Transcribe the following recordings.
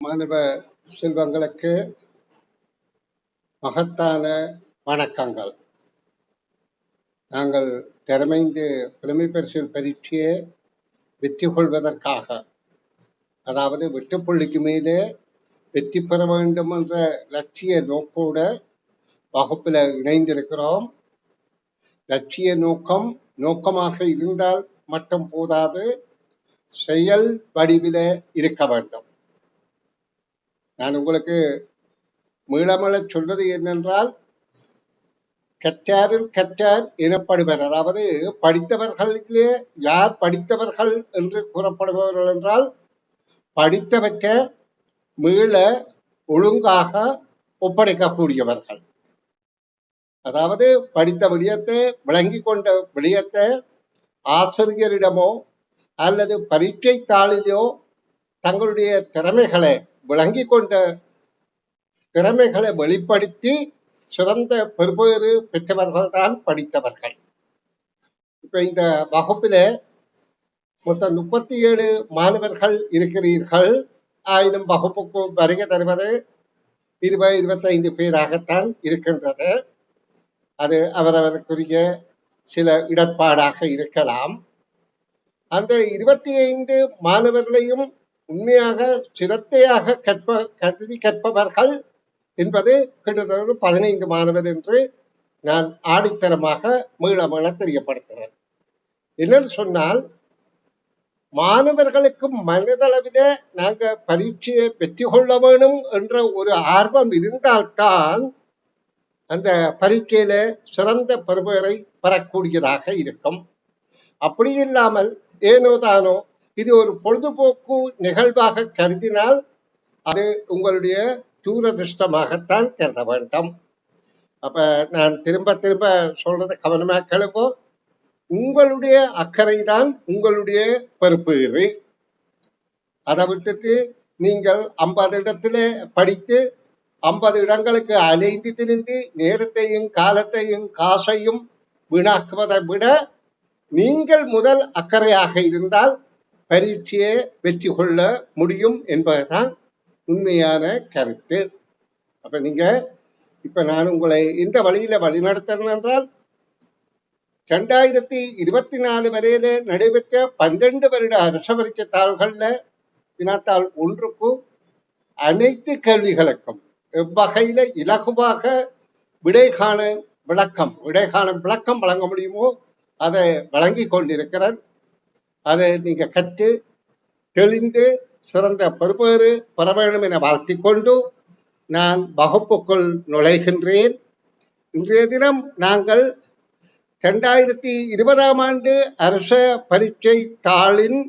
மாணவ செல்வங்களுக்கு மகத்தான வணக்கங்கள். நாங்கள் திறமைந்து புலமை பரிசில் பரீட்சையை வெற்றி கொள்வதற்காக அதாவது வெட்டுப்புள்ளிக்கு மேலே வெற்றி பெற வேண்டும் என்ற லட்சிய நோக்கோட வகுப்பில் இணைந்திருக்கிறோம். லட்சிய நோக்கம் நோக்கமாக இருந்தால் மட்டும் போதாது செயல் வடிவில இருக்க வேண்டும். நான் உங்களுக்கு மீளமள சொல்வது என்னென்றால் கற்றாரில் கற்றார் எனப்படுவர். அதாவது படித்தவர்களிலே யார் படித்தவர்கள் என்று கூறப்படுபவர்கள் என்றால் படித்தவற்றை மீள ஒழுங்காக ஒப்படைக்கக்கூடியவர்கள். அதாவது படித்த விடயத்தை விளங்கி கொண்ட விடயத்தை ஆசிரியரிடமோ அல்லது பரீட்சை தாளிலோ தங்களுடைய திறமைகளை விளங்கி கொண்ட திறமைகளை வெளிப்படுத்தி சிறந்த பெறுபேறு பெற்றவர்கள் தான் படித்தவர்கள். இப்ப இந்த வகுப்பில மொத்தம் முப்பத்தி ஏழு மாணவர்கள் இருக்கிறீர்கள். ஆயினும் வகுப்புக்கு வருகை தருவது இருபது இருபத்தைந்து பேராகத்தான் இருக்கின்றது. அது அவரவருக்குரிய சில இடர்பாடாக இருக்கலாம். அந்த இருபத்தி ஐந்து மாணவர்களையும் உண்மையாக சிரத்தையாக கற்ப கல்வி கற்பவர்கள் என்பது கிட்டத்தட்ட பதினைந்து மாணவர் என்று நான் ஆடித்தரமாக மீள தெரியப்படுத்துகிறேன். என்னன்னு சொன்னால் மாணவர்களுக்கு மனதளவில் நாங்க பரீட்சையை வெற்றி கொள்ள வேணும் என்ற ஒரு ஆர்வம் இருந்தால்தான் அந்த பரீட்சையில சிறந்த பெறுபேரை பெறக்கூடியதாக இருக்கும். அப்படி இல்லாமல் ஏனோ தானோ இது ஒரு பொழுதுபோக்கு நிகழ்வாக கருதினால் அது உங்களுடைய தூரதிருஷ்டமாகத்தான் கருத வேண்டும். அப்ப நான் திரும்ப திரும்ப சொல்றத கவனமா கேளுங்கோ. உங்களுடைய அக்கறை தான் உங்களுடைய பெறுப்பேறு அதை விட்டுட்டு நீங்கள் ஐம்பது இடத்துல படித்து ஐம்பது இடங்களுக்கு அலைந்து திரிந்து நேரத்தையும் காலத்தையும் காசையும் வீணாக்குவதை விட நீங்கள் முதல் அக்கறையாக இருந்தால் பரீட்சையே வெற்றி கொள்ள முடியும் என்பதுதான் உண்மையான கருத்து. அப்ப நீங்க இப்ப நான் உங்களை இந்த வழியில வழிநடத்தணும் என்றால் ரெண்டாயிரத்தி இருபத்தி நாலு வரையில நடைபெற்ற பன்னெண்டு வருட அரசவரிக்க பரீட்சை தாள்கள்ல வினாத்தாள் ஒன்றுக்கு அனைத்து கேள்விகளுக்கும் எவ்வகையில இலகுவாக விடை காண விளக்கம் விடைகாண விளக்கம் வழங்க முடியுமோ அதை வழங்கி கொண்டிருக்கிறேன் அதை நீங்க கற்று தெளிந்து சிறந்த பெறுபேறு பெற வேண்டும் என வாழ்த்தி கொண்டு நான் வகுப்புக்குள் நுழைகின்றேன். இன்றைய தினம் நாங்கள் இரண்டாயிரத்தி இருபதாம் ஆண்டு அரச பரீட்சை தாளின்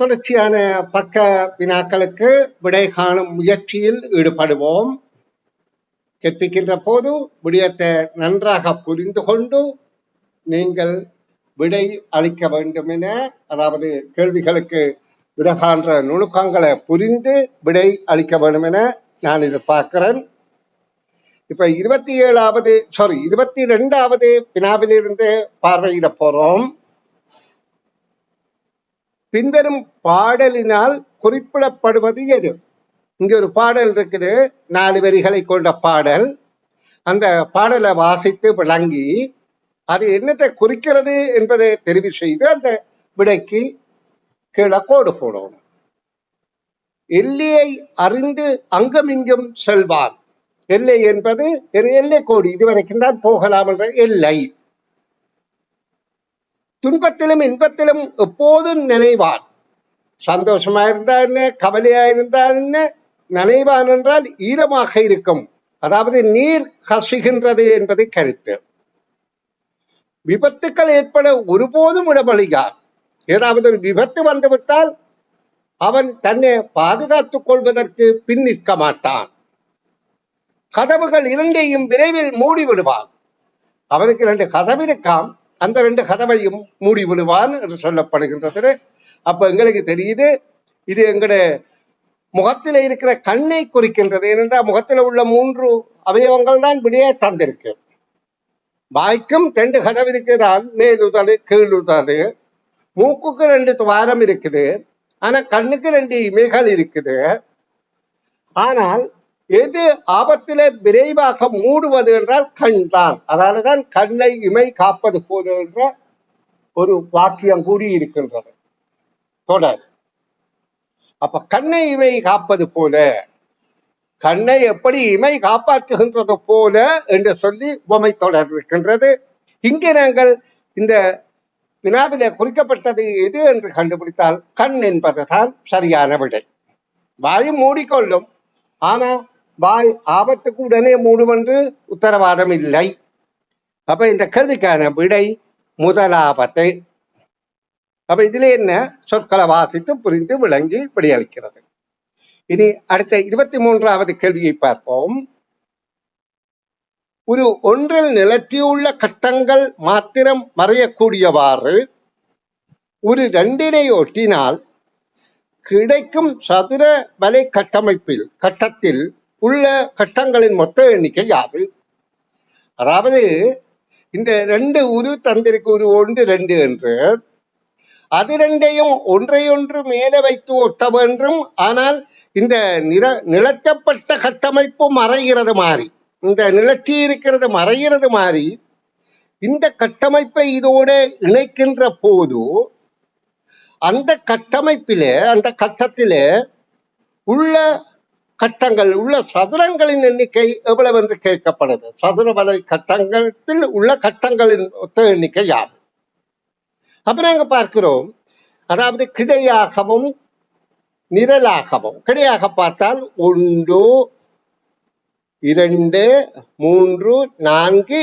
தொடர்ச்சியான பக்க வினாக்களுக்கு விடை காணும் முயற்சியில் ஈடுபடுவோம். கற்பிக்கின்ற போது விடயத்தை நன்றாக புரிந்து கொண்டு நீங்கள் விடை அளிக்க வேண்டும் என அதாவது கேள்விகளுக்கு விடகான்ற நுணுக்கங்களை புரிந்து விடை அளிக்க வேண்டும் என நான் எதிர்பார்க்கிறேன் இப்ப இருபத்தி ஏழாவது சாரி இருபத்தி ரெண்டாவது வினாவிலிருந்து பார்வையிட போறோம். பின்வரும் பாடலினால் குறிப்பிடப்படுவது எது? இங்க ஒரு பாடல் இருக்குது நாலு வரிகளை கொண்ட பாடல். அந்த பாடலை வாசித்து விளங்கி அது என்னத்தை குறிக்கிறது என்பதை தெரிவு செய்து அந்த விடைக்கு கீழே கோடு போடணும் எல்லையை அறிந்து அங்கமிங்கும் செல்வான் எல்லை என்பது எல்லை கோடு. இதுவரைக்கும் தான் போகலாம் என்ற எல்லை. துன்பத்திலும் இன்பத்திலும் எப்போதும் நினைவான் சந்தோஷமா இருந்தா என்ன? கவலையா இருந்தா என்ன? நினைவான் என்றால் ஈரமாக இருக்கும். அதாவது நீர் கசுகின்றது என்பது கருத்து. விபத்துக்கள் ஏற்பட ஒருபோதும் இடமளிகார் ஏதாவது ஒரு விபத்து வந்துவிட்டால் அவன் தன்னை பாதுகாத்துக் கொள்வதற்கு பின் நிற்க மாட்டான். கதவுகள் இரண்டையும் விரைவில் மூடி விடுவான் அவனுக்கு ரெண்டு கதவு இருக்காம். அந்த ரெண்டு கதவையும் மூடி விடுவான் என்று சொல்லப்படுகின்றது. அப்ப எங்களுக்கு தெரியுது இது எங்களுடைய முகத்தில் இருக்கிற கண்ணை குறிக்கின்றது. ஏனென்றால் முகத்தில் உள்ள மூன்று அவயவங்கள் தான் விடையை தந்திருக்கு. வாய்க்கும் ரெண்டு கதவு இருக்குதான் மேலுதடு கீழுதடு மூக்குக்கு ரெண்டு துவாரம் இருக்குது ஆனா கண்ணுக்கு ரெண்டு இமைகள் இருக்குது ஆனால் எது ஆபத்தில விரைவாக மூடுவது என்றால் கண் தான் அதனாலதான் கண்ணை இமை காப்பது போல என்ற ஒரு வாக்கியம் கூடி இருக்கின்றது தொடர் அப்ப கண்ணை இமை காப்பது போல கண்ணை எப்படி இமை காப்பாற்றுகின்றது போல என்று சொல்லி உவமை தொடர் இருக்கின்றது இங்கே நாங்கள் இந்த வினாவிலே குறிக்கப்பட்டது எது என்று கண்டுபிடித்தால் கண் என்பதுதான் சரியான விடை. வாய் மூடிக்கொள்ளும். ஆனா வாய் ஆபத்துக்கு உடனே மூடும் என்று உத்தரவாதம் இல்லை. அப்ப இந்த கேள்விக்கான விடை முதலாபத்து. அப்ப இதுல என்ன? சொற்களை வாசித்து புரிந்து விளங்கி விடையளிக்கிறது. இனி அடுத்த இருபத்தி மூன்றாவது கேள்வியை பார்ப்போம். ஒரு ஒன்றில் நிலத்தியுள்ள கட்டங்கள் மாத்திரம் மறையக்கூடியவாறு ஒரு ரெண்டினை ஒட்டினால் கிடைக்கும் சதுர வலை கட்டமைப்பில் கட்டத்தில் உள்ள கட்டங்களின் மொத்த எண்ணிக்கை யாது? அதாவது இந்த ரெண்டு உரு தந்திருக்கு ஒரு ஒன்று ரெண்டு என்று. அது ரெண்டையும் ஒன்றையொன்று மேலே வைத்து ஒட்ட வேண்டும். ஆனால் இந்த நில நிலத்தப்பட்ட கட்டமைப்பு மறைகிறது மாறி இந்த நிலச்சி இருக்கிறது மறைகிறது மாறி இந்த கட்டமைப்பை இதோடு இணைக்கின்ற போது அந்த கட்டமைப்பிலே அந்த கட்டத்திலே உள்ள கட்டங்கள் உள்ள சதுரங்களின் எண்ணிக்கை எவ்வளவு என்று கேட்கப்படுது. சதுர வலை கட்டங்கத்தில் உள்ள கட்டங்களின் மொத்த எண்ணிக்கை யார் அப்ப நாங்க பார்க்கிறோம். அதாவது கிடையாகவும் நிரலாகவும் கிடையாக பார்த்தால் ஒன்று இரண்டு மூன்று நான்கு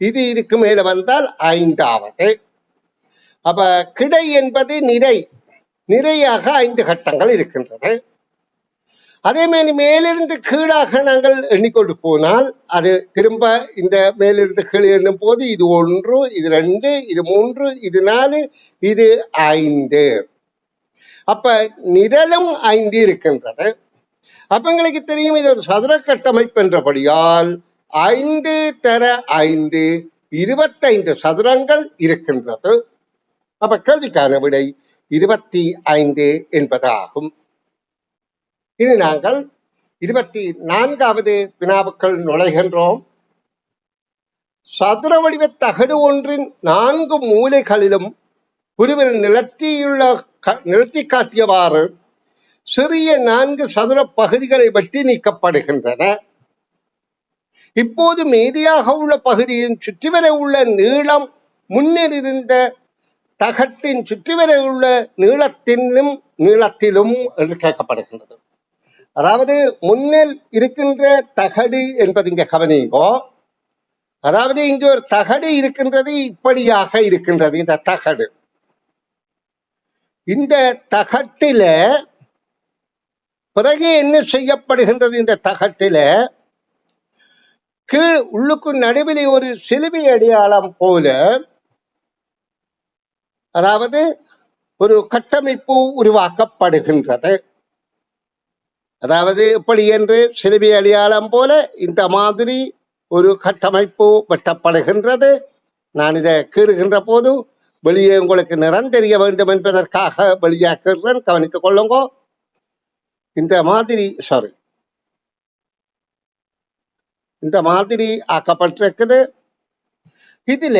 இது இதுக்கு மேல வந்தால் ஐந்தாவது. அப்ப கிடை என்பது நிறை. நிறையாக ஐந்து கட்டங்கள் இருக்கின்றது. அதே மாதிரி மேலிருந்து கீழாக நாங்கள் எண்ணிக்கொண்டு போனால் அது திரும்ப இந்த மேலிருந்து கீழே எண்ணும் போது இது ஒன்று இது ரெண்டு இது மூன்று இது நாலு இது ஐந்து. அப்ப நிரலும் ஐந்து இருக்கின்றது அப்ப எங்களுக்கு தெரியும் இது ஒரு சதுர கட்டமைப்பு என்றபடியால் ஐந்து தர ஐந்து இருபத்தைந்து சதுரங்கள் இருக்கின்றது. அப்ப கேள்விக்கான விடை இருபத்தி ஐந்து என்பதாகும். இது நாங்கள் இருபத்தி நான்காவது வினாவுக்குள் நுழைகின்றோம். சதுர வடிவ தகடு ஒன்றின் நான்கு மூலைகளிலும் உருவில் நிலத்தியுள்ள நிறுத்தி காட்டியவாறு சிறிய நான்கு சதுர பகுதிகளை வெட்டி நீக்கப்படுகின்றன. இப்போது மீதியாக உள்ள பகுதியின் சுற்றிவர உள்ள நீளம் முன்னர் இருந்த தகட்டின் சுற்றிவர உள்ள நீளத்திலும் நீளத்திலும் என்று கேட்கப்படுகின்றது அதாவது முன்னில் இருக்கின்ற தகடு என்பது இங்க கவனிங்கோ. அதாவது இங்கு ஒரு தகடு இருக்கின்றது இப்படியாக இருக்கின்றது இந்த தகடு. இந்த தகட்டில பிறகு என்ன செய்யப்படுகின்றது? இந்த தகட்டில கீழ் உள்ளுக்கு நடுவிலே ஒரு சிலுவை அடையாளம் போல அதாவது ஒரு கட்டமைப்பு உருவாக்கப்படுகின்றது. அதாவது எப்படி என்று சிலுவை அடையாளம் போல இந்த மாதிரி ஒரு கட்டமைப்பு வெட்டப்படுகின்றது. நான் இதை கீறுகின்ற போது வெளியே உங்களுக்கு நிறம் தெரிய வேண்டும் என்பதற்காக வெளியாக்குகிறேன். கவனித்துக் கொள்ளுங்க. இந்த மாதிரி சாரி இந்த மாதிரி ஆக்கப்பட்டிருக்குது. இதுல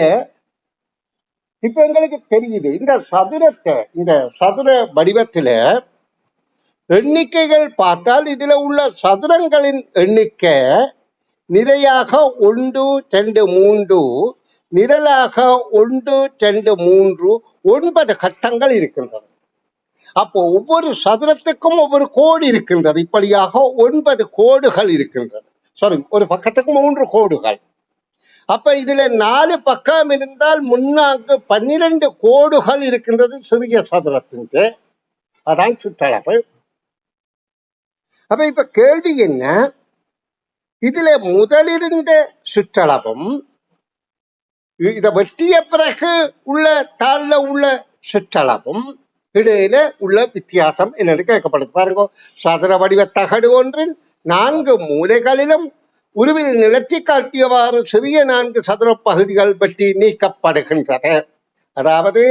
இப்ப எங்களுக்கு தெரியுது இந்த சதுரத்தை இந்த சதுர வடிவத்துல எண்ணிக்கைகள் பார்த்தால் இதுல உள்ள சதுரங்களின் எண்ணிக்கை நிறையாக ஒன்று ரெண்டு மூன்று நிரலாக ஒன்று ரெண்டு மூன்று ஒன்பது கட்டங்கள் இருக்கின்றன. அப்போ ஒவ்வொரு சதுரத்துக்கும் ஒவ்வொரு கோடு இருக்கின்றது. இப்படியாக ஒன்பது கோடுகள் இருக்கின்றது. சாரி ஒரு பக்கத்துக்கு மூன்று கோடுகள். அப்ப இதுல நாலு பக்கம் இருந்தால் முன்னாக்கு பன்னிரண்டு கோடுகள் இருக்கின்றது சிறிய சதுரத்திற்கு அதான் சுற்றளவு. அப்ப இப்ப கேள்வி என்ன? இதுல முதலிருந்த சுற்றளவும் இதை வெட்டிய பிறகு உள்ள தாளில் உள்ள சிற்றளவும் இடையில உள்ள வித்தியாசம் என்னன்னு கேட்கப்படுது. பாருங்க சதுர வடிவ தகடு ஒன்றின் நான்கு மூலைகளிலும் உருவில் நிலத்தி காட்டியவாறு சிறிய நான்கு சதுர பகுதிகள் வெட்டி நீக்கப்படுகின்றன அதாவது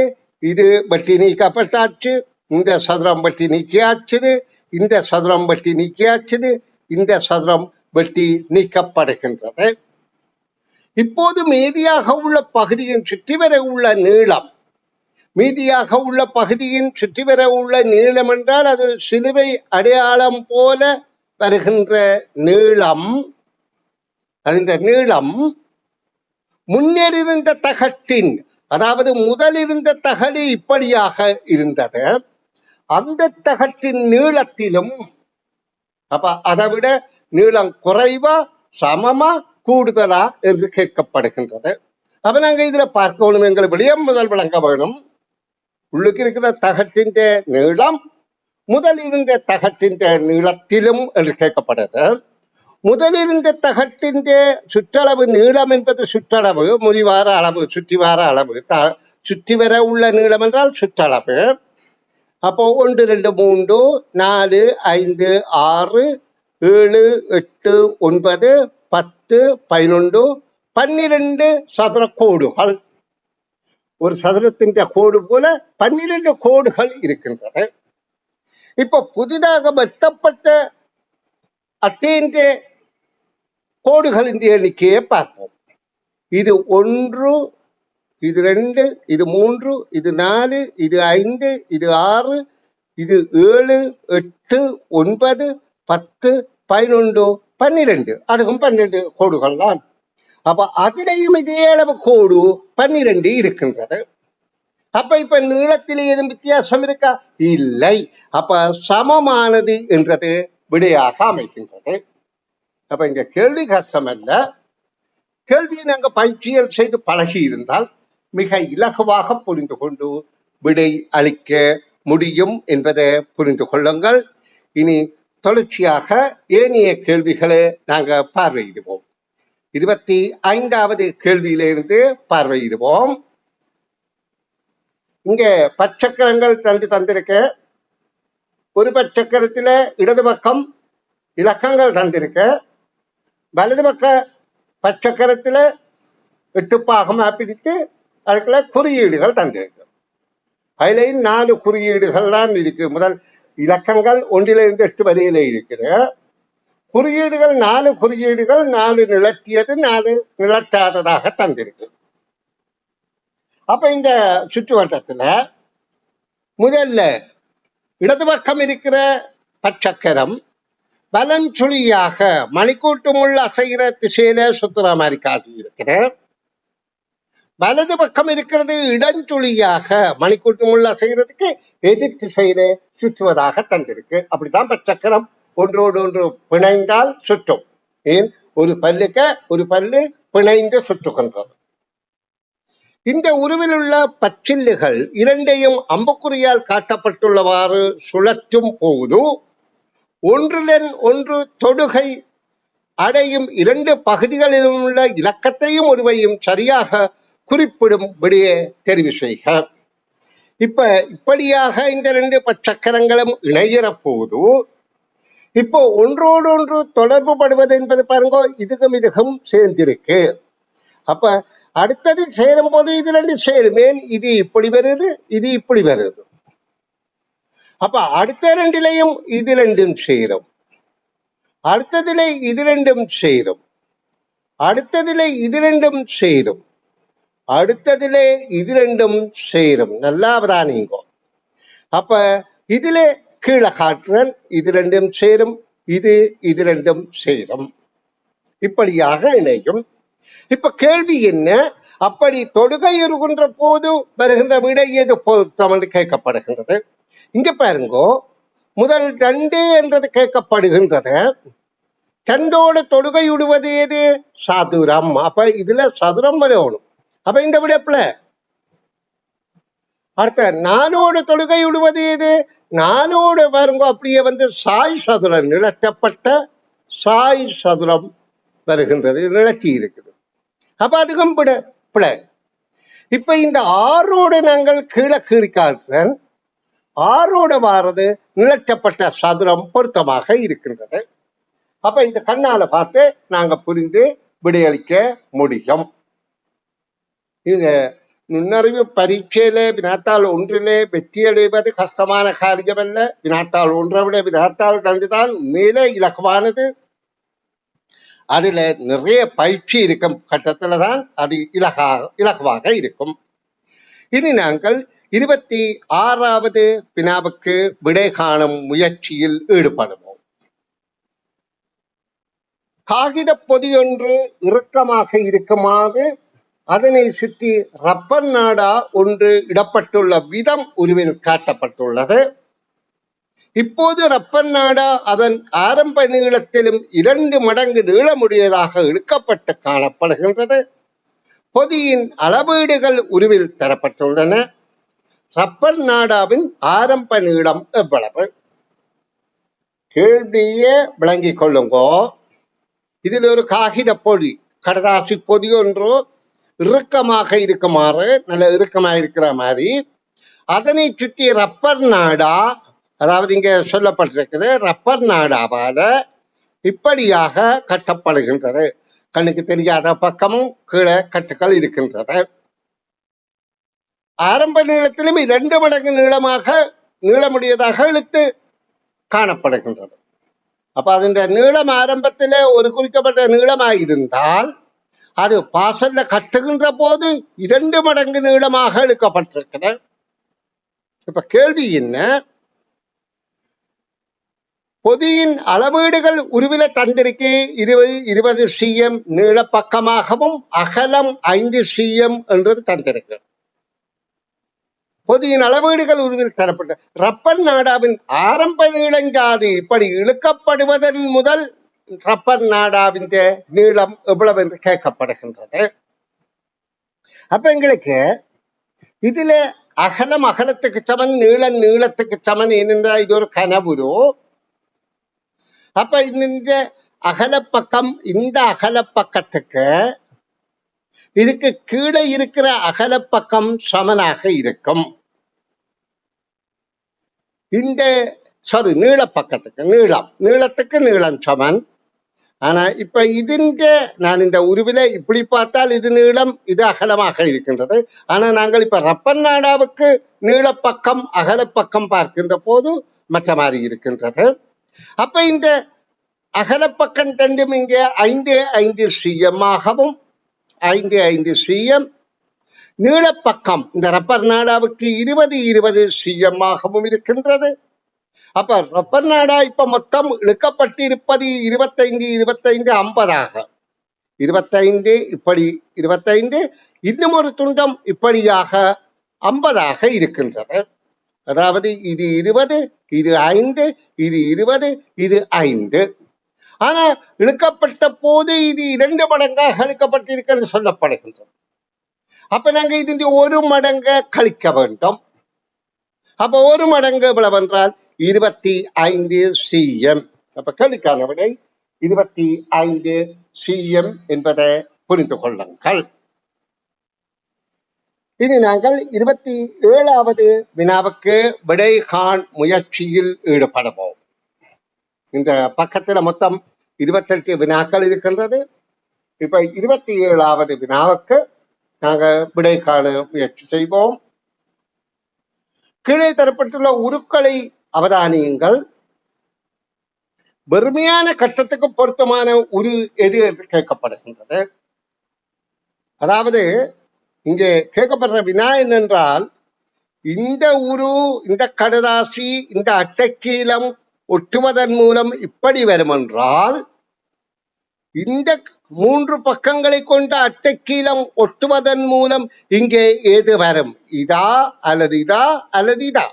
இது வெட்டி நீக்கப்பட்டாச்சு இந்த சதுரம் வெட்டி நீக்கியாச்சுது இந்த சதுரம் வெட்டி நீக்கியாச்சுது இந்த சதுரம் வெட்டி நீக்கப்படுகின்றது. இப்போது மீதியாக உள்ள பகுதியின் சுற்றி வர உள்ள நீளம். மீதியாக உள்ள பகுதியின் சுற்றி வர உள்ள நீளம் என்றால் அது சிலுவை அடையாளம் போல வருகின்ற நீளம். அந்த நீளம். முன்னர் இருந்த தகட்டின் அதாவது முதல் இருந்த தகடு இப்படியாக இருந்தது. அந்த தகட்டின் நீளத்திலும் அப்ப அதை விட நீளம் குறைவா சமமா கூடுதலா என்று கேட்கப்படுகின்றது. அப்ப நாங்க இதுல பார்க்கணும் எங்களை விடயம் முதல் விளங்க வேணும். உள்ளுக்கு இருக்கிற தகட்டின் நீளம் முதல் தகட்டின் நீளத்திலும் என்று கேட்கப்படுது. முதல் தகட்டின் சுற்றளவு நீளம் என்பது சுற்றளவு முடிவார அளவு சுற்றி வார அளவு த- சுற்றி வர உள்ள நீளம் என்றால் சுற்றளவு. அப்போ ஒன்று ரெண்டு மூன்று நாலு ஐந்து ஆறு ஏழு எட்டு ஒன்பது பத்து பதினொன்று பன்னிரெண்டு சதுர கோடுகள். ஒரு சதுரத்தின் கோடு போல பன்னிரண்டு கோடுகள் இருக்கின்றன. இப்ப புதிதாக வெட்டப்பட்ட அத்தேந்திய கோடுகளின் எண்ணிக்கையை பார்ப்போம். இது ஒன்று இது ரெண்டு இது மூன்று இது நாலு இது ஐந்து இது ஆறு இது ஏழு எட்டு ஒன்பது பத்து பதினொன்று பன்னிரெண்டு. அதுக்கும் பன்னிரெண்டு கோடுகள் தான். அப்ப அதிலையும் இதே அளவு கோடு பன்னிரெண்டு இருக்கின்றது. அப்ப இப்ப நீளத்தில் ஏதும் வித்தியாசம் இருக்கா? இல்லை. அப்ப சமமானது என்றது விடையாக அமைகின்றது அப்ப இங்க கேள்வி கஷ்டம் அல்ல. கேள்வியை நாங்க பயிற்சியல் செய்து பழகி இருந்தால் மிக இலகுவாக புரிந்து கொண்டு விடை அளிக்க முடியும் என்பதை புரிந்து கொள்ளுங்கள். இனி தொடர்ச்சியாக ஏனைய கேள்விகளை நாங்க பார்வையிடுவோம். இருபத்தி ஐந்தாவது கேள்வியிலிருந்து பார்வையிடுவோம். இங்க பச்சக்கரங்கள் தந்து தந்திருக்க ஒரு பச்சக்கரத்துல இடது பக்கம் இலக்கங்கள் தந்திருக்க வலது பக்க பச்சக்கரத்துல எட்டு பாகமா பிரித்து அதுக்குள்ள குறியீடுகள் தந்திருக்கு. அதுலயும் நாலு குறியீடுகள் தான் இருக்கு. முதல் இலக்கங்கள் ஒன்றிலிருந்து எட்டு வரையில இருக்கிற குறியீடுகள் நாலு குறியீடுகள் நாலு நிலத்தியது நாலு நிலத்தாததாக தந்திருக்கு. அப்ப இந்த சுற்றுவட்டத்துல முதல்ல இடது பக்கம் இருக்கிற பச்சக்கரம் வலம் சுழியாக மணிக்கூட்டு உள்ள அசைகிற திசையில சுத்துற மாதிரி காட்டி இருக்கிறேன் வலது பக்கம் இருக்கிறது இடஞ்சுழியாக மணிக்கூட்டு உள்ள செய்யறதுக்கு எதிர் திசையில சுற்றுவதாக தந்திருக்கு. அப்படித்தான் பச்சக்கரம் ஒன்றோடு ஒன்று பிணைந்தால் சுற்றும். ஏன்? ஒரு பல்லுக்க ஒரு பல்லு பிணைந்து சுற்றுகின்றது. இந்த உருவில் உள்ள பச்சில்லுகள் இரண்டையும் அம்புக்குறியால் காட்டப்பட்டுள்ளவாறு சுழற்றும் போது ஒன்றுடன் ஒன்று தொடுகை அடையும் இரண்டு பகுதிகளிலும் உள்ள இலக்கத்தையும் ஒருவையும் சரியாக குறிப்பிடும் விடையே தெரிவு செய்க இப்ப இப்படியாக இந்த ரெண்டு சக்கரங்களும் இணைகிற போது இப்போ ஒன்றோடு ஒன்று தொடர்பு படுவது என்பது பாருங்க இதுக்கும் இதுக்கும் சேர்ந்திருக்கு. அப்ப அடுத்தது சேரும் போது இது ரெண்டு சேருமே இது இப்படி வருது இது இப்படி வருது. அப்ப அடுத்த ரெண்டிலையும் இது ரெண்டும் சேரும். அடுத்ததிலே இது ரெண்டும் சேரும். அடுத்ததிலே இது ரெண்டும் சேரும். அடுத்ததிலே இது ரெண்டும் சேரும். நல்லா பிராணிங்கோ அப்ப இதுல கீழே காட்டுறன். இது ரெண்டும் சேரும். இது இது ரெண்டும் சேரும். இப்படியாக இணையும். இப்ப கேள்வி என்ன? அப்படி தொடுகை இருக்கின்ற போது வருகின்ற விடை எது பொருத்தம் கேட்கப்படுகின்றது? இங்க பாருங்கோ. முதல் தண்டு என்றது கேட்கப்படுகின்றது. தண்டோடு தொடுகை விடுவது எது சதுரம். அப்ப இதுல சதுரம் வரணும் அப்ப இந்த விடப்புல. அடுத்த நானோடு தொழுகை விடுவது எது? நானோடு வருங்க அப்படியே வந்து சாய் சதுரம் நிலத்தப்பட்ட சாய் சதுரம் வருகின்றது நிலத்தி இருக்குது. அப்ப அதுக்கும் விட பிழை. இப்ப இந்த ஆறோடு நாங்கள் கீழே கீழ்காட்டுறேன் ஆறோடு வாரது நிலத்தப்பட்ட சதுரம் பொருத்தமாக இருக்கின்றது. அப்ப இந்த கண்ணால பார்த்து நாங்க புரிந்து விடையளிக்க முடியும். இது நுண்ணறிவு பரீட்சையிலே வினாத்தாள் ஒன்றிலே வெற்றியடைவது கஷ்டமான காரியமல்ல வினாத்தாள் ஒன்றை விட வினாத்தாள் ரெண்டுதான் உண்மையிலே இலகுவானது. அதுல நிறைய பயிற்சி இருக்கும் கட்டத்துல தான் அது இலகா இலகுவாக இருக்கும். இனி நாங்கள் இருபத்தி ஆறாவது வினாவுக்கு விடை காணும் முயற்சியில் ஈடுபடுவோம். காகித பொதியொன்று இறுக்கமாக இருக்குமாறு அதனை சுற்றி ரப்பர் நாடா ஒன்று இடப்பட்டுள்ள விதம் உருவில் காட்டப்பட்டுள்ளது. இப்போது ரப்பர் நாடா அதன் ஆரம்ப நீளத்திலும் இரண்டு மடங்கு நீளமுடையதாக இழுக்கப்பட்டு காணப்படுகின்றது. பொதியின் அளவீடுகள் உருவில் தரப்பட்டுள்ளன. ரப்பர் நாடாவின் ஆரம்ப நீளம் எவ்வளவு? கேள்வியே விளங்கிக் கொள்ளுங்கோ. இதில் ஒரு காகித பொடி கடதாசி பொதி ஒன்றோ இறுக்கமாக இருக்குமாறு நல்ல இறுக்கமாக இருக்கிற மாதிரி. அதனை சுற்றி ரப்பர் நாடா அதாவது இங்க சொல்லப்பட்டிருக்குது ரப்பர் நாடாவால் இப்படியாக கட்டப்படுகின்றது. கண்ணுக்கு தெரியாத பக்கமும் கீழே கட்டுக்கள் இருக்கின்றது. ஆரம்ப நீளத்திலும் இரண்டு மடங்கு நீளமாக நீளமுடையதாக இழுத்து காணப்படுகின்றது. அப்ப அதன் நீளம் ஆரம்பத்திலே ஒரு குறிக்கப்பட்ட நீளமாக இருந்தால் அது பாசல்ல கட்டுகின்ற போது இரண்டு மடங்கு நீளமாக இழுக்கப்பட்டிருக்கிறது. இப்ப கேள்வி என்ன? பொதியின் அளவீடுகள் உருவில தந்திருக்கு இருபது இருபது சிஎம் நீள பக்கமாகவும் அகலம் ஐந்து சிஎம் என்றும் தந்திருக்கு. பொதியின் அளவீடுகள் உருவில் தரப்பட்ட ரப்பன் நாடாவின் ஆரம்ப நீளஞ்சாதி இப்படி இழுக்கப்படுவதன் முதல் ரப்பர் நாடாவின் நீளம் எவ்வளவு என்று கேட்கப்படுகின்றது. அப்ப எங்களுக்கு இதுல அகலம் அகலத்துக்கு சமன் நீளம் நீளத்துக்கு சமன் என்னென்றா இது ஒரு கனவுரு. அப்ப இந்த அகலப்பக்கம் இந்த அகலப்பக்கத்துக்கு இதுக்கு கீழே இருக்கிற அகலப்பக்கம் சமனாக இருக்கும். இந்த சாரி நீளப்பக்கத்துக்கு நீளம் நீளத்துக்கு நீளம் சமன் ஆனா இப்ப இதுங்க நான் இந்த உருவில இப்படி பார்த்தால் இது நீளம் இது அகலமாக இருக்கின்றது. ஆனா நாங்கள் இப்ப ரப்பன் நாடாவுக்கு நீளப்பக்கம் அகலப்பக்கம் பார்க்கின்ற போது மற்ற மாதிரி இருக்கின்றது. அப்ப இந்த அகலப்பக்கம் தண்டும் இங்கே ஐந்து ஐந்து சிஎம்மாகவும் ஐந்து ஐந்து சிஎம். நீளப்பக்கம் இந்த ரப்பர் நாடாவுக்கு இருபது இருபது சிஎம்மாகவும் இருக்கின்றது. அப்ப ரப்பர் நாடா இப்ப மொத்தம் இழுக்கப்பட்டிருப்பது இருபத்தைந்து இருபத்தைந்து ஐம்பதாக. இருபத்தைந்து இப்படி இருபத்தைந்து இன்னும் ஒரு துண்டம் இப்படியாக ஐம்பதாக இருக்கின்றது. அதாவது இது இருபது இது ஐந்து இது இருபது இது ஐந்து. ஆனா இழுக்கப்பட்ட போது இது இரண்டு மடங்காக இழுக்கப்பட்டிருக்கிறது சொல்லப்படுகின்றது. அப்ப நாங்க இது ஒரு மடங்க கழிக்க வேண்டும். அப்ப ஒரு மடங்கு எவ்வளவு என்றால் இருபத்தி ஐந்து சிஎம் அப்ப கேள்விக்கான விடை இருபத்தி ஐந்து சிஎம் என்பதை புரிந்து கொள்ளுங்கள். இனி நாங்கள் இருபத்தி ஏழாவது வினாவுக்கு விடை காண் முயற்சியில் ஈடுபடுவோம். இந்த பக்கத்துல மொத்தம் இருபத்தெட்டு வினாக்கள் இருக்கின்றது. இப்ப இருபத்தி ஏழாவது வினாவுக்கு நாங்கள் விடை காண முயற்சி செய்வோம். கீழே தரப்பட்டுள்ள உருக்களை அவதானியுங்கள். வெறுமையான கட்டத்துக்கு பொருத்தமான உரு எது என்று கேட்கப்படுகின்றது. அதாவது இங்கே கேட்கப்படுற வினா என்னென்றால் இந்த உரு இந்த கடதாசி இந்த அட்டைக்கீலம் ஒட்டுவதன் மூலம் இப்படி வருமென்றால் இந்த மூன்று பக்கங்களை கொண்ட அட்டைக்கீலம் ஒட்டுவதன் மூலம் இங்கே ஏது வரும்? இதா அல்லது இதா அல்லது இதா?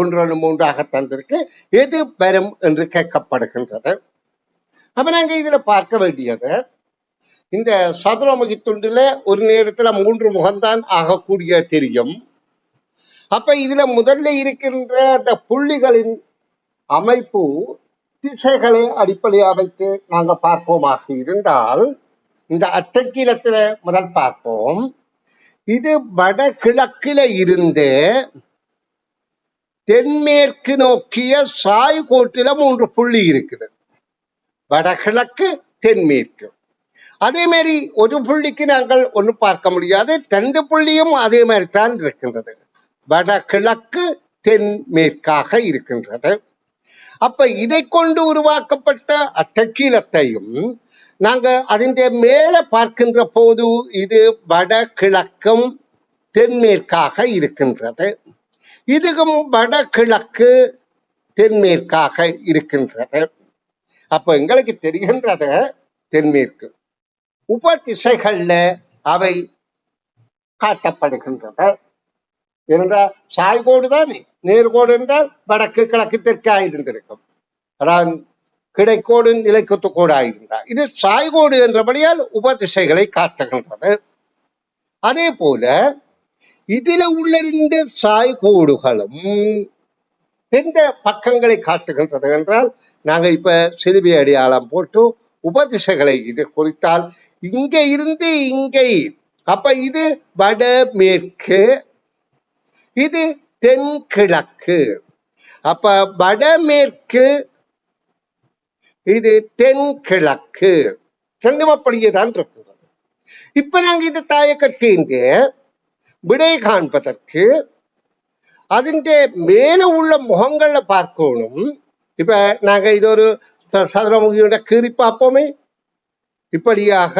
ஒன்று மூன்றாக தந்திருக்கு. எது பெறும் என்று கேட்கப்படுகின்றது. அப்ப நாங்க இதுல பார்க்க வேண்டியது இந்த சதுரமுகி துண்டுல ஒரு நேரத்துல மூன்று முகம்தான் ஆகக்கூடிய தெரியும். அப்ப இதுல முதல்ல இருக்கின்ற அந்த புள்ளிகளின் அமைப்பு திசைகளை அடிப்படையாக வைத்து நாங்க பார்ப்போமாக இருந்தால் இந்த அட்டக்கீலத்துல முதல் பார்ப்போம். இது வடகிழக்கில இருந்து தென்மேற்கு நோக்கிய சாய் கோட்டில மூன்று புள்ளி இருக்குது. வடகிழக்கு தென்மேற்கு. அதே மாதிரி ஒரு புள்ளிக்கு நாங்கள் ஒன்றும் பார்க்க முடியாது. ரெண்டு புள்ளியும் அதே மாதிரி தான் இருக்கின்றது. வடகிழக்கு தென்மேற்காக இருக்கின்றது. அப்ப இதை கொண்டு உருவாக்கப்பட்ட அட்டக்கீலத்தையும் நாங்க அதன் மேல பார்க்கின்ற போது இது வடகிழக்கும் தென்மேற்காக இருக்கின்றது. இதுவும் வடகிழக்கு தென்மேற்காக இருக்கின்றது. அப்ப எங்களுக்கு தெரிகின்றது தென்மேற்கு. உப திசைகள்ல அவை காட்டப்படுகின்றன என்றால் சாய்கோடு தானே? நேர்கோடு என்றால் வடக்கு கிழக்கு தெற்காக இருந்திருக்கும். அதாவது கிடைக்கோடு நிலைக்குத்து கோடாக இது சாய்கோடு என்றபடியால் உப திசைகளை காட்டுகின்றது. அதே போல இதுல உள்ள ரெண்டு சாய்கோடுகளும் எந்த பக்கங்களை காட்டுகின்றது என்றால் நாங்க இப்ப சிறுவி அடையாளம் போட்டு உபதிசைகளை இது குறித்தால் இங்க இருந்து இங்கே அப்ப இது வடமேற்கு இது தென்கிழக்கு அப்ப வடமேற்கு இது தென்கிழக்கு ரெண்டும் அப்படியே தான் இருக்கிறது இப்ப நாங்க இந்த தாயக்கட்டிங்க விடை காண்பதற்கு അതിന്റെ மேல உள்ள முகங்கள்ல பார்க்கணும் இப்ப நாங்க இது ஒரு ச- சதுரமுகியோட கீறி பார்ப்போமே இப்படியாக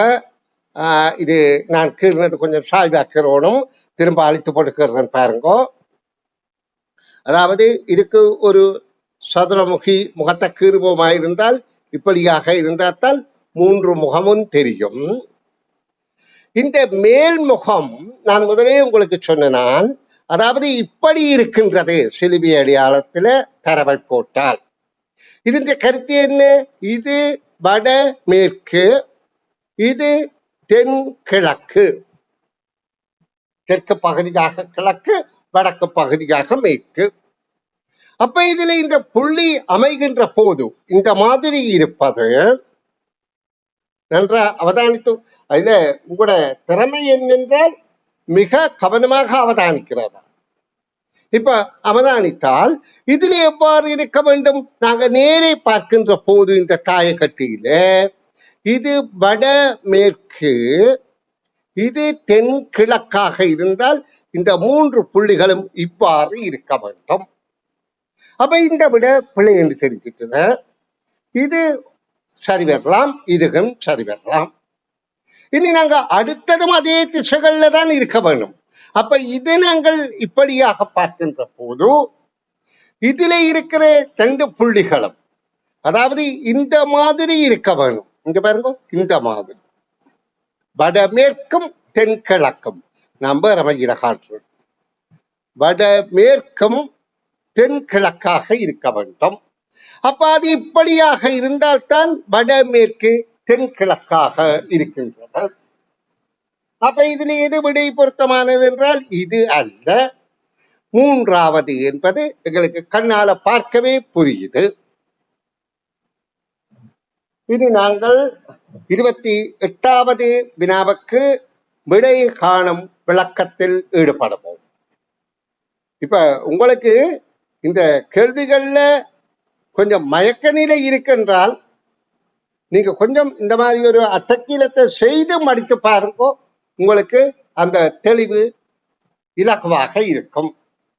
ஆஹ், இது நான் கீறினது கொஞ்சம் சாய்வாக்கிறோனும் திரும்ப அழித்து போட்டுக்கிறேன் பாருங்க அதாவது இதுக்கு ஒரு சதுரமுகி முகத்தை கீறுவோமாயிருந்தால் இப்படியாக இருந்தால்தான் மூன்று முகமும் தெரியும் இந்த மேல்முகம் நான் முதலே உங்களுக்கு சொன்னான் அதாவது இப்படி இருக்கின்றது சிலுவி அடையாளத்தில் தரவல் போட்டால். இதன் கருத்து என்ன? இது வட மேற்கு இது தென்கிழக்கு தெற்கு பகுதியாக கிழக்கு வடக்கு பகுதியாக மேற்கு. அப்ப இதுல இந்த புள்ளி அமைகின்ற போது இந்த மாதிரி இருப்பது நன்றா அவதானித்து அதுல உங்களோட திறமை என்னென்றால் மிக கவனமாக அவதானிக்கிறதா இப்ப அவதானித்தால் இதுல எவ்வாறு இருக்க வேண்டும்? நாங்க நேரே பார்க்கின்ற போது இந்த தாயக்கட்டியில இது வட மேற்கு இது தென்கிழக்காக இருந்தால் இந்த மூன்று புள்ளிகளும் இவ்வாறு இருக்க வேண்டும். அப்ப இந்த விட பிள்ளை என்று தெரிஞ்சிட்டது இது சரி வரலாம் இதுவும் சரி பெறலாம் இனி நாங்க அடுத்ததும் அதே திசைகள்ல தான் இருக்க வேண்டும் அப்ப இது நாங்கள் இப்படியாக பார்க்கின்ற போது இதுல இருக்கிற ரெண்டு புள்ளிகளும் அதாவது இந்த மாதிரி இருக்க வேணும். இங்க பாருங்க இந்த மாதிரி. வடமேற்கும் தென்கிழக்கும். நம்ம ரமையில காட்டுறோம். வடமேற்கும் தென்கிழக்காக இருக்க வேண்டும். அப்ப அது இப்படியாக இருந்தால்தான் வடமேற்கு தென்கிழக்காக இருக்கின்றது. அப்ப இதுல எது விடை பொருத்தமானது என்றால் இது அல்ல. மூன்றாவது என்பது எங்களுக்கு கண்ணால பார்க்கவே புரியுது. இது நாங்கள் இருபத்தி எட்டாவது வினாவுக்கு விடை காணும் விளக்கத்தில் ஈடுபடுவோம். இப்ப உங்களுக்கு இந்த கேள்விகள்ல கொஞ்சம் மயக்க நிலை இருக்கின்றால் நீங்க கொஞ்சம் இந்த மாதிரி ஒரு அட்டக்கீலத்தை செய்து மடித்து பாருங்கோ உங்களுக்கு அந்த தெளிவு இலகுவாக இருக்கும்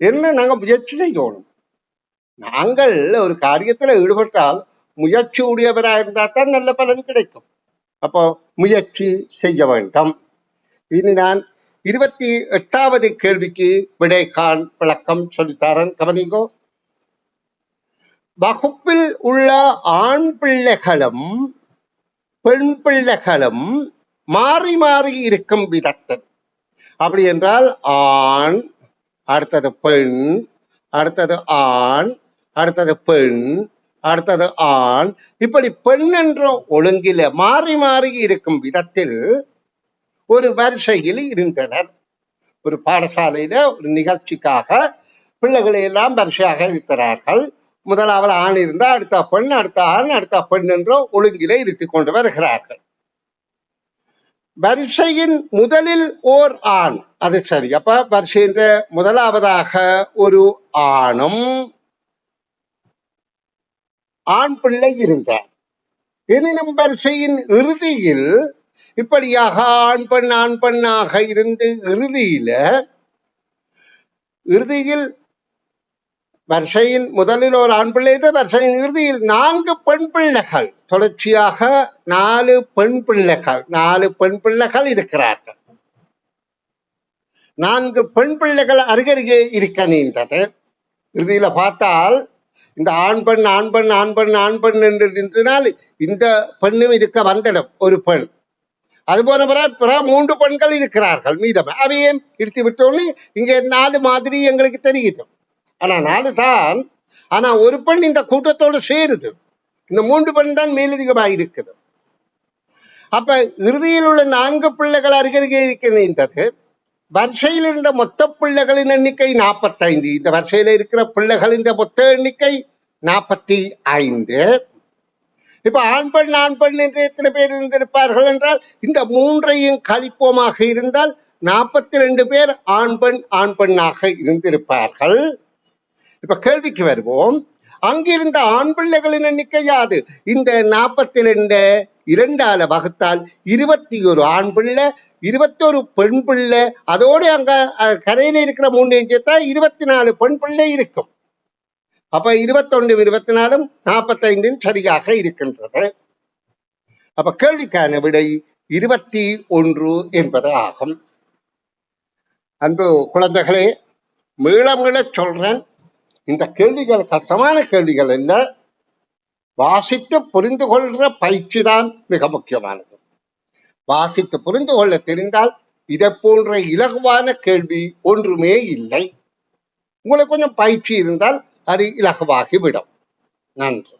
என்ன நாங்க முயற்சி செய்யணும். நாங்கள் ஒரு காரியத்துல ஈடுபட்டால் முயற்சி உடையவராக இருந்தால் தான் நல்ல பலன் கிடைக்கும். அப்போ முயற்சி செய்ய வேண்டும். இனி நான் இருபத்தி எட்டாவது கேள்விக்கு விடை கான் விளக்கம் சொல்லித்தாரன். கவனிங்கோ? வகுப்பில் உள்ள ஆண் பிள்ளைகளும் பெண் பிள்ளைகளும் மாறி மாறி இருக்கும் விதத்தில். அப்படி என்றால் ஆண் அடுத்தது பெண் அடுத்தது ஆண் அடுத்தது பெண் அடுத்தது ஆண். இப்படி பெண் என்ற ஒழுங்கில மாறி மாறி இருக்கும் விதத்தில் ஒரு வரிசையில் இருந்தனர். ஒரு பாடசாலையில ஒரு நிகழ்ச்சிக்காக பிள்ளைகளை எல்லாம் வரிசையாக இருக்கிறார்கள் முதலாவது ஆண் இருந்தால் அடுத்த பெண் அடுத்த ஆண் அடுத்த பெண் என்ற ஒழுங்கிலே இருத்தி கொண்டு வருகிறார்கள். வரிசையின் முதலில் ஓர் ஆண். அது சரி. அப்ப வரிசையின் முதலாவதாக ஒரு ஆணும். ஆண் பிள்ளை இருந்தார். எனினும் வரிசையின் இறுதியில் இப்படியாக ஆண் பெண் ஆண் பெண்ணாக இருந்து இறுதியில இறுதியில் வரிசையின் முதலில் ஒரு ஆண் பிள்ளை இருந்து வரிசையின் இறுதியில் நான்கு பெண் பிள்ளைகள். தொடர்ச்சியாக நாலு பெண் பிள்ளைகள் நாலு பெண் பிள்ளைகள் இருக்கிறார்கள். நான்கு பெண் பிள்ளைகள் அருகருகே இருக்க நீண்டது. இறுதியில பார்த்தால் இந்த ஆண் பெண் ஆண் பெண் ஆண் பெண் ஆண் பெண் என்று நின்றினால் இந்த பெண்ணும் இருக்க வந்திடும் ஒரு பெண். அது போன பிற மூன்று பெண்கள் இருக்கிறார்கள் மீதம். அவையும் இழுத்து விட்டோன்னு இங்கே நாலு மாதிரி எங்களுக்கு தெரியுது. ஆனா நாலு தான். ஆனா ஒரு பெண் இந்த கூட்டத்தோடு சேருது. இந்த மூன்று பெண் தான் மேலதிகமாக இருக்குது அப்ப இறுதியில் உள்ள நான்கு பிள்ளைகள் அருகருகே இருக்கின்றது வரிசையில் இருந்த மொத்த பிள்ளைகளின் எண்ணிக்கை நாற்பத்தைந்து. இந்த வரிசையில இருக்கிற பிள்ளைகளின் மொத்த எண்ணிக்கை நாற்பத்தி ஐந்து இப்ப ஆண் பெண் ஆண் பெண் என்று எத்தனை பேர் இருந்திருப்பார்கள் என்றால் இந்த மூன்றையும் கழிப்போமாக இருந்தால் நாற்பத்தி ரெண்டு பேர் ஆண் பெண் ஆண் பெண்ணாக இருந்திருப்பார்கள். இப்ப கேள்விக்கு வருவோம். அங்கிருந்த ஆண் பிள்ளைகளின் எண்ணிக்கை யாது? இந்த நாற்பத்தி ரெண்டு இரண்டால வகுத்தால் இருபத்தி ஒரு ஆண் பிள்ளை இருபத்தொரு பெண் பிள்ளை அதோடு அங்க கரையில இருக்கிற மூணு சேர்த்தா இருபத்தி நாலு பெண் பிள்ளை இருக்கும். அப்ப இருபத்தொன்று இருபத்தி நாலும் நாற்பத்தைந்தும் சரியாக இருக்கின்றது. அப்ப கேள்விக்கான விடை இருபத்தி ஒன்று என்பது ஆகும். அன்பு குழந்தைகளே மீள மீள சொல்றேன். இந்த கேள்விகள் கஷ்டமான கேள்விகள் என்ன? வாசித்து புரிந்து கொள்ற பயிற்சி தான் மிக முக்கியமானது. வாசித்து புரிந்து கொள்ள தெரிந்தால் இதை போன்ற இலகுவான கேள்வி ஒன்றுமே இல்லை. உங்களுக்கு கொஞ்சம் பயிற்சி இருந்தால் அது இலகுவாகிவிடும். நன்றி.